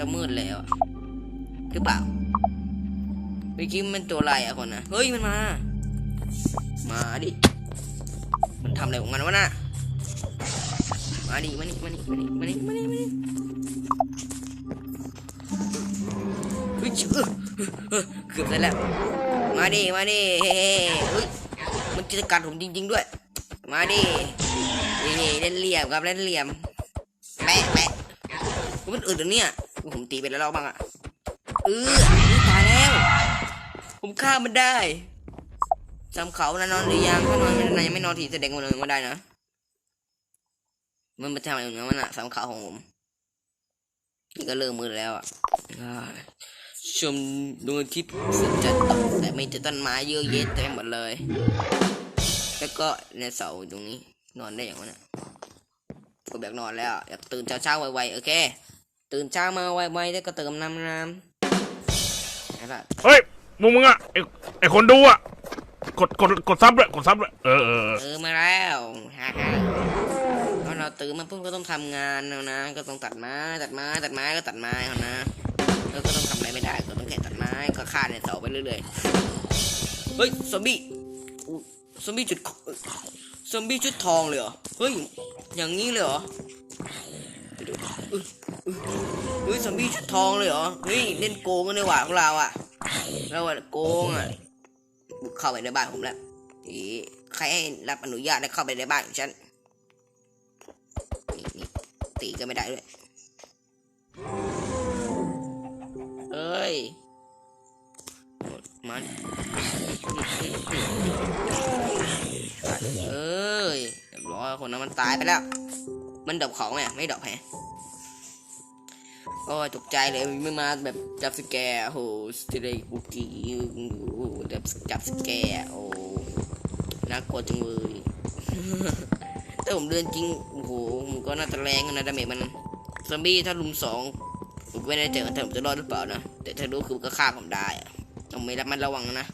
จะมืดแล้วหรือเปล่าเมื่อกี้มันเป็นตัวอะไรอะคนนะเฮ้ยมันมา มาดิ มันทำอะไรของมันวะน่ะมาดิมานี่มานี่มานี่มานี่มานี่มานี่เฮ้ยเออเออเกือบได้แล้ว มาดิมาดิเฮ้เฮ้ยมันจะกัดผมจริง ๆ ด้วย มาดินี่เล่นเหลี่ยมครับเล่นเหลี่ยมแปะแปะมันอึดเหรอเนี่ย ผมตีไปแล้วรอบบ้างอะเออตายแล้ว ผมฆ่ามันได้จำเขานะนอนหรือยังถ้านอนไม่ได้ยังไม่นอนทีแสดงวันหนึ่งก็ได้นะมันมาทำอะไรอย่างนั้นอะสำเขาของผมนี่ก็เริ่มมือแล้วอะชมดวงอาทิตย์จะตกแต่ไม่จะต้นไม้เยอะแยะเต็มหมดเลย แล้วก็ในเสาตรงนี้นอนได้อย่างวะเนี่ยผมอยากนอนแล้ว อยากตื่นเช้าๆไวๆโอเค ตื่นเช้ามาไวๆแล้วก็เติมน้ำน้ำอะไรเฮ้ยมึงมึงอะไอไอคนดูอะกดกดกดซับเลยกดซับเลยเออเออเออเออมาแล้วฮ่าฮ่าตอนเราตื่นมาปุ๊บก็ต้องทำงานแล้วนะ ก็ต้องตัดไม้ตัดไม้ตัดไม้ก็ตัดไม้เขานะแล้วก็ต้องทำอะไรไม่ได้ก็ต้องแค่ตัดไม้ก็ฆ่าในเสาไปเรื่อยๆเฮ้ยซอมบี้อุ๊ยซอมบี้จุดเอ้ยซอมบี้ชุดทองเลยเหรอเฮ้ยอย่างนี้เลยเหรอเดี๋ยวๆเอ้ยเอ้ย เฮ้ยซอมบี้ชุดทองเลยเหรอเฮ้ยเล่นโกงกันในหว่าของเราอะเราอะโกงอะบุกเข้าไปในบ้านผมแล้วอีใครให้รับอนุญาตให้เข้าไปในบ้านของฉันนี่นี่ตีก็ไม่ได้ด้วยเอ้ยมันเอ้ยเรียบร้อยคนนั้นมันตายไปแล้ว มันดอกของไงไม่ดอกแฮะ โอ้ยตกใจเลยไม่มาแบบจับสแกร์โหสเตเลกุกี้โอ้โหแบบจับสแกร์โอ้น่ากลัวจังเลยแต่ผมเดินจริงโอ้โหมันก็น่าจะแรงนะดาเมจมันซอมบี้ถ้าลุมสองผมไม่ได้เจอแต่ผมจะรอดหรือเปล่านะแต่ถ้ารู้คือก็ฆ่าผมได้ต้องไม่ระมัดระวังนะ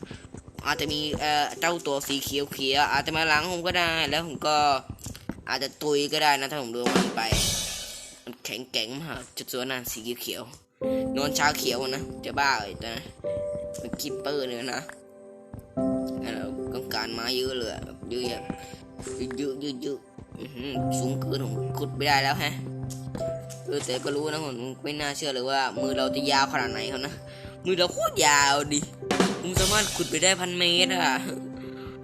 อาจจะมีเอ่อเจ้าตัวสีเขียวเขียวอาจจะมาหลังผมก็ได้ แล้วผมก็อาจจะตุยก็ได้นะถ้าผมโดนมันไป แข็งแกร่งมากจุดส่วนนั้นสีเขียวนอนชาเขียวนะจะบ้าเลยแต่นะเป็นคิปเปอร์เนี่ยนะแล้วเราต้องการไม้เยอะเลยเยอะแบบเยอะเยอะเยอะสูงเกินผมขุดไม่ได้แล้วแฮะเออแต่ก็รู้นะผมไม่น่าเชื่อเลยว่า มือเราจะยาวขนาดไหนเขานะมือเราโคตรยาวดิผมสามารถขุดไปได้พันเมตรอะ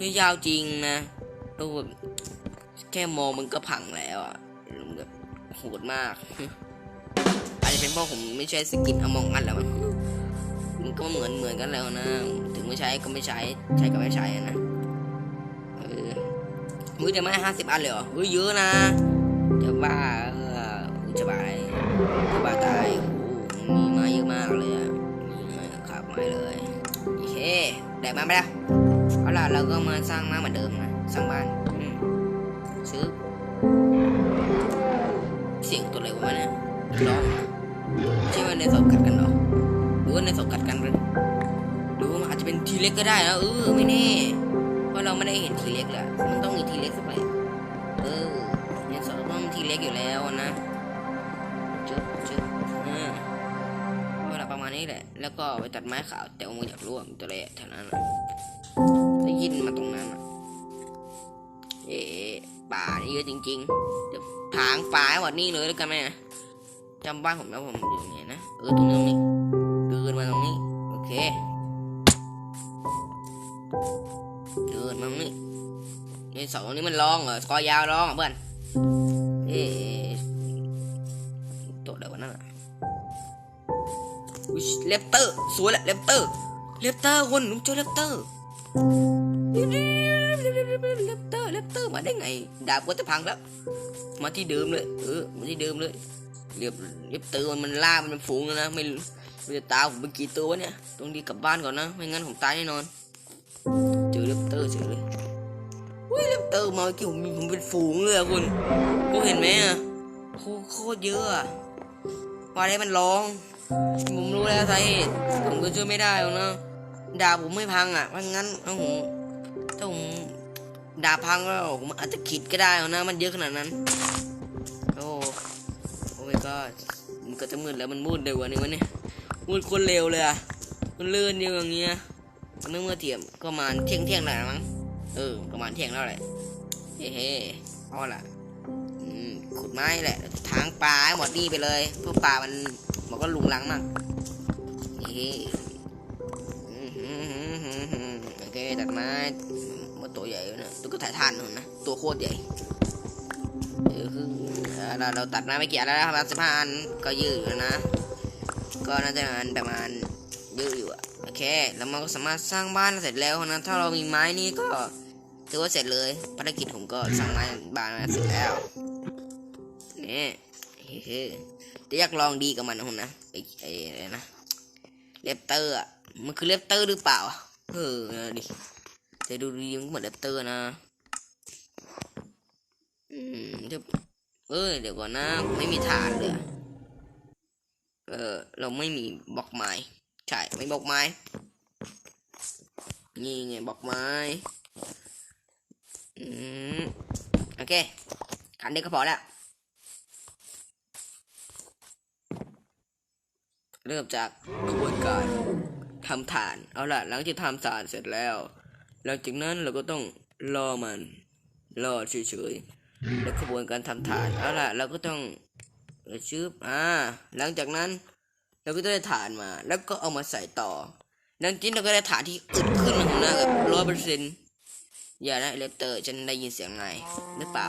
นี่ยาวจริงนะแล้วแบบแค่มองมันก็พังแล้วอะ โหดมาก อาจจะเป็นเพราะผมไม่ใช้สกินอมองอันแล้วมั้งมันก็เหมือนเหมือนกันแล้วนะ ถึงไม่ใช้ก็ไม่ใช้ ใช้ก็ไม่ใช้นะ เออมือจะไม่ห้าสิบอันเลยเหรอเฮ้ยเยอะนะ จะบ้าเออจะบ้าจะบ้าตายโอ้โหมีมาเยอะมากเลยอะนี่ขับมาเลยโอเคได้มาไหมล่ะเอาล่ะเราก็มาสร้างมาเหมือนเดิมนะ สร้างบ้านซื้อ สียงตัวอะไรวะเนี่ยร้องใช่ว่าในสอบกัดกันเหรอหรือว่าในสอบกัดกันเลยหรือว่ามันอาจจะเป็นทีเล็กก็ได้นะเออไม่แน่เพราะเราไม่ได้เห็นทีเล็กแหละมันต้องมีทีเล็กสักหน่อยเออในสอบต้องมีทีเล็กอยู่แล้วนะจุ๊บจุ๊บอ่าเวลาประมาณนี้แหละ แล้วก็ไปตัดไม้ขาวแต่ว่ามึงอยากรู้ว่ามันตัวอะไรแถวนั้นอะได้ยินมาตรงนั้นอะเอ๊ะป่านี่เยอะจริงๆเดี๋ยว ถางป่าหมดนี่เลยแล้วกันไหมอะจำบ้านผมแล้วผมอยู่ไหนนะเออตรงนี้ตรงนี้เดินมาตรงนี้โอเคเดินมาตรงนี้ไอ้เสาตรงนี้มันร้องเหรอคอยาวร้องเหรอเพื่อนเอ๊ะตัวเดียวกันนั่นอะอุ๊ยเลปเตอร์สวยแหละเลปเตอร์เลปเตอร์คนหนุ่มเจอเลปเตอร์ เลปเตอร์เลปเตอร์มาได้ไง ดาบก็จะพังแล้ว มาที่เดิมเลย เออ มาที่เดิมเลย เรียบเลปเตอร์มันล่ามันฝูงนะ ไม่ไม่จะตาผมเป็นกี่ตัวเนี่ย ต้องดีกลับบ้านก่อนนะ ไม่งั้นผมตายแน่นอน เจอเลปเตอร์เฉยเลยอุ้ยเลปเตอร์มาเมื่อกี้ผมมีผมเป็นฝูงเลยอะคุณคุณเห็นไหมอะโคโคตรเยอะอะว่าได้มันร้อง ผมรู้แล้วสาเหตุผมก็ช่วยไม่ได้หรอกนะดาบผมไม่พังอะเพราะงั้นถ้าผมถ้าผม ดาบพังแล้วผมอาจจะขิดก็ได้หรอกนะ มันเยอะขนาดนั้น โอ้โอ้ my god มันก็จะมืดแล้วมันมืดเร็วกว่านี้วะเนี่ยมืดคนเร็วเลยอะมันเลื่อนอยู่อย่างเงี้ยมันไม่เมื่อเทียมก็ประมาณเที่ยงเที่ยงแล้วมั้งเออประมาณเที่ยงแล้วแหละเฮ้เฮ้เอาล่ะขุดไม้แหละทางปลาหมดนี่ไปเลยเพราะปลามันมันก็ลุงลังมากเฮ้โอเคตัดไม้ มันตัวใหญ่อยู่นะตัวก็ถ่ายทานหนุนนะตัวโคตรใหญ่เออคือเอ่อเราเราตัดมาไม่กี่อันแล้วนะประมาณสิบห้าอันก็ยืดอยู่นะ ก็น่าจะประมาณประมาณยืดอยู่อะโอเคแล้วมันก็สามารถสร้างบ้านเสร็จแล้วนะถ้าเรามีไม้นี่ก็ถือว่าเสร็จเลยภารกิจผมก็สร้างไม้บ้านมาเสร็จแล้วนี่เฮ้ยจะอยากลองดีกับมันนะคุณนะไอ้ไอ้อะไรนะเลปเตอร์อะมันคือเลปเตอร์หรือเปล่าเออดิ จะดูดีมันก็เหมือนเลปเตอร์นะ อืมเดี๋ยวเอ้ยเดี๋ยวก่อนนะไม่มีฐานเลยเออเราไม่มีบล็อกไม้ใช่ไม่บล็อกไม้นี่ไงบล็อกไม้อืมโอเคขันเด็กก็พอแล้วเริ่มจากกระบวนการทำฐาน เอาล่ะ หลังจากทำฐานเสร็จแล้ว หลังจากนั้นเราก็ต้องรอมัน รอเฉยๆแล้วกระบวนการทำฐานเอาล่ะเราก็ต้องเชืบอ่า หลังจากนั้น เราก็จะได้ฐานมา แล้วก็เอามาใส่ต่อ ดังนั้นเราก็ได้ฐานที่อึดขึ้นของหนะกับร้อยเปอร์เซ็นต์อย่านะเลปเตอร์ฉันได้ยินเสียงไงหรือเปล่า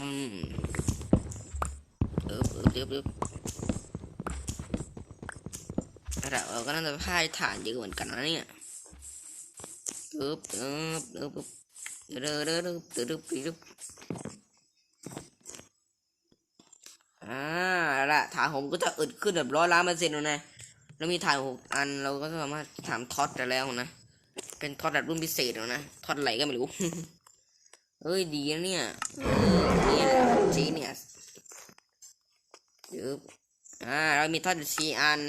อืมเออเออเออเออเอาล่ะเราก็น่าจะพ่ายฐานเยอะเหมือนกันนะเนี่ย ออเออเออเออเด้อเด้อเด้อเด้อเด้อเด้ออ่าละฐานผมก็จะอึดขึ้นแบบร้อยล้านเปอร์เซ็นต์แล้วนะแล้วมีฐานหกอันเราก็สามารถทำท็อตได้แล้วนะ เป็นท็อตแบบรุ่นพิเศษแล้วนะท็อตอะไรก็ไม่รู้ เอ้ยดีนะเนี่ยเนี่แหละจีเนียสยึบอ่าเรามีท็อตสี่อัน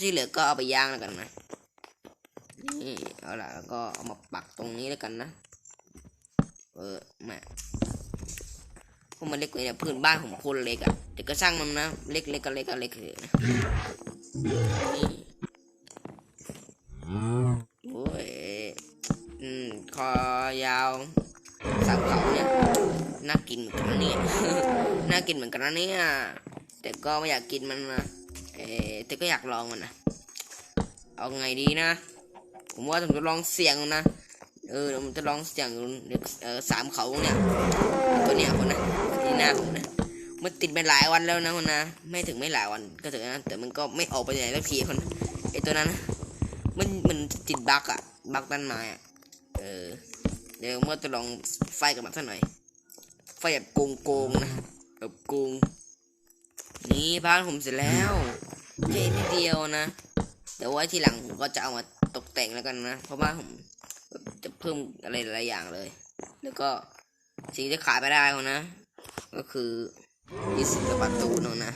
ที่เหลือก็เอาไปย่างแล้วกันนะ เอาล่ะก็เอามาปักตรงนี้แล้วกันนะ เออแม่พวกมันเล็กเลยเนี่ยพื้นบ้านผมโคนเล็กอะ่ะแต่ก็ช่างมันนะ เล็กเล็กก็เล็กก็เล็กเลยโอ้ยอืมคอยาวสามเขาเนี่ยน่ากินเหมือนกันเนี่ยน่ากินเหมือนกันนะเนี่ยแต่ก็ไม่อยากกินมันนะเออแต่ก็อยากลองมันนะเอาไงดีนะ ผมว่าผมจะลองเสี่ยงนะ เออผมจะลองเสี่ยงดูเออสามเขาเนี่ย ตัวเนี้ยคนนะที่หน้าผมนะมันติดไปหลายวันแล้วนะคนนะ ไม่ถึงไม่หลายวันก็ถึงนะ แต่มันก็ไม่ออกไปไหนสักทีคนไอตัวนั้นนะมันมันติดบั๊กอะบั๊กต้นไม้อะเออ เดี๋ยวผมก็จะลองไฟกับมันสักหน่อย ไฟแบบโกงๆนะแบบโกงนี่บ้านผมเสร็จแล้วแค่นิดเดียวนะ แต่ว่าทีหลังผมก็จะเอามา แต่งแล้วกันนะ เพราะว่าผมจะเพิ่มอะไรหลายอย่างเลย แล้วก็สิ่งที่ขายไปได้ของนะ ก็คือดิสกับประตูนอะนะ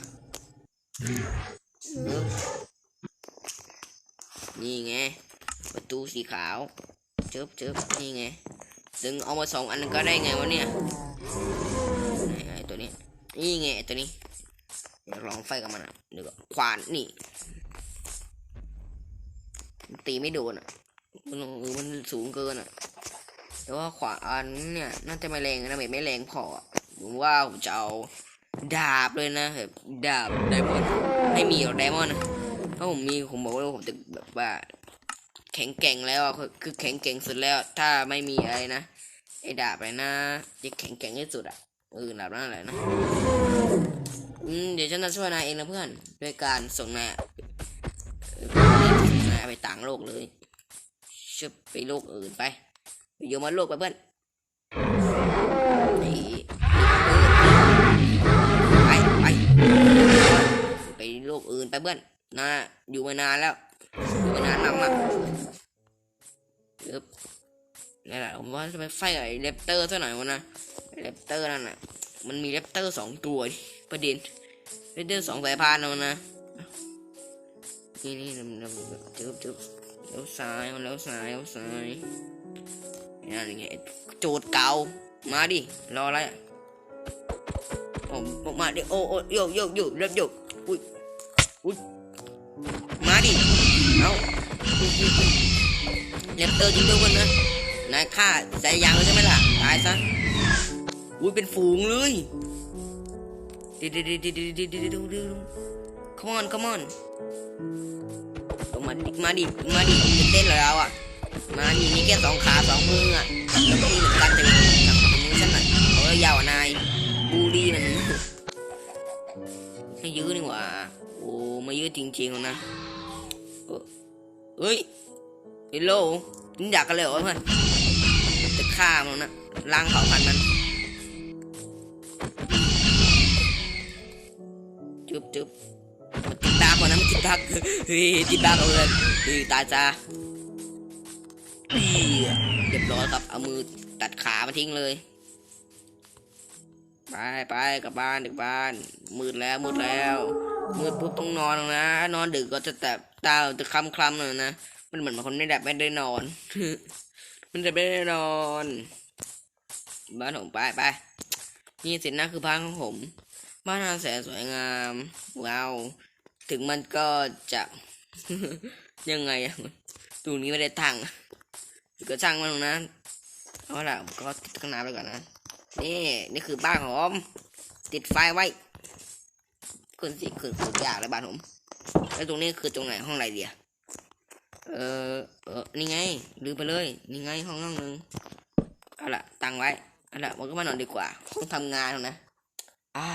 นี่ไง ประตูสีขาวเจิบเจิบนี่ไงดึงเอามาสองอันก็ได้ไงวะเนี่ยไอ้ตัวนี้ นี่ไงตัวนี้ลองไฟกับมันอะเดี๋ยวก่อนขวานนี่ ตีไม่โดนอะมันมันสูงเกินอะ แต่ว่าขวาอันเนี่ยน่าจะไม่แรงนะไม่ไม่แรงพออะผมว่าผมจะเอาดาบเลยนะแบบดาบไดมอนด์ให้มีหรอกไดมอนด์ถ้าผมมีผมบอกว่าผมจะแบบว่า แข็งแกร่งแล้วคือคือแข็งแกร่งสุดแล้ว ถ้าไม่มีอะไรนะไอ้ดาบอะไรนะจะแข็งแกร่งที่สุดอะเออดาบนั่นแหละนะอืมเดี๋ยวฉันจะช่วยนายเองนะเพื่อนด้วยการส่งนาย ไปต่างโลกเลยชึบไปโลกอื่นไปไปโยมาโลกไปเพื่อนไปไปไปโลกอื่นไปเพื่อนนะอยู่มานานแล้วอยู่มานานมากมากปึ๊บนี่แหละผมว่าจะไปไฟกับไอ้เลปเตอร์ซะหน่อยวะนะเลปเตอร์นั่นน่ะมันมีเลปเตอร์สองตัวประเด็นเลปเตอร์สองสายพานนะมันนะ นี่นี่เราจึ๊บจึ๊บเลี้ยวซ้ายเลี้ยวซ้ายเลี้ยวซ้ายนั่นไรเงี้ยโจทย์เก่ามาดิรออะไรอะผมมมาดิโอ้โอ้โยโยโยเริ่มโยอุ้ยอุ้ยมาดิเอาเล็บเตอร์จริงด้วยคนนะนายฆ่าส่ยยางเลยใช่ไหมล่ะตายซะอุ้ยเป็นฝูงเลยเดี๋ยวเดี๋ยวเดี๋ยวเดี๋ยวเดี๋ยวเดี๋ยวเดี๋ยวเดี๋ยว come on come on ต้องมาดิมาดิมาดิจะเต้นเหรอเราอะ มาดิมีแค่สองขาสองมืออะแล้วก็มีเหมือนกันแต่ไม่มีสองมือฉันหน่อยเออยาวนายบูดี้มันไม่ยื้อนี่หว่าโอ้ม่ยื้อจริงๆหรอกนะเอ้ยเฮลโหลนี่อยากกันเลยเหรอเพื่อนจะฆ่ามันนะล้างเผ่าพันธุ์มันจุ๊บจุ๊บ ติดตามก่อนนะมันติดตามเฮ้ยติดตามเอาเลยเฮ้ยตายจ้าเรียบร้อยครับ เอามือตัดขามาทิ้งเลย ไปไปกลับบ้านดึกบ้าน มืดแล้วมืดแล้ว มืดปุ๊บต้องนอนนะ นอนดึกก็จะแบบตาจะคล้ำคล้ำๆหน่อยนะ มันเหมือนคนไม่ไดับไม่ได้นอน มันจะไม่ได้นอน บ้านผมไปไป นี่สินะคือบ้านของผม บ้านนาแสนสวยงาม ว้าว ถึงมันก็จะยังไงอะตรงนี้ไม่ได้ตั้งก็ช่างมันนะเอาล่ะก็ติดตั้งนานแล้วก่อนนะนี่นี่คือบ้านผมติดไฟไว้ขึ้นสิขึ้นขึ้นยากเลยบ้านผมแล้วตรงนี้คือตรงไหนห้องอะไรเดียเออเออนี่ไงลืมไปเลยนี่ไงห้องห้องนึงเอาละตั้งไว้เอาละมันก็มานอนดีกว่าห้องทำงานนะอ่า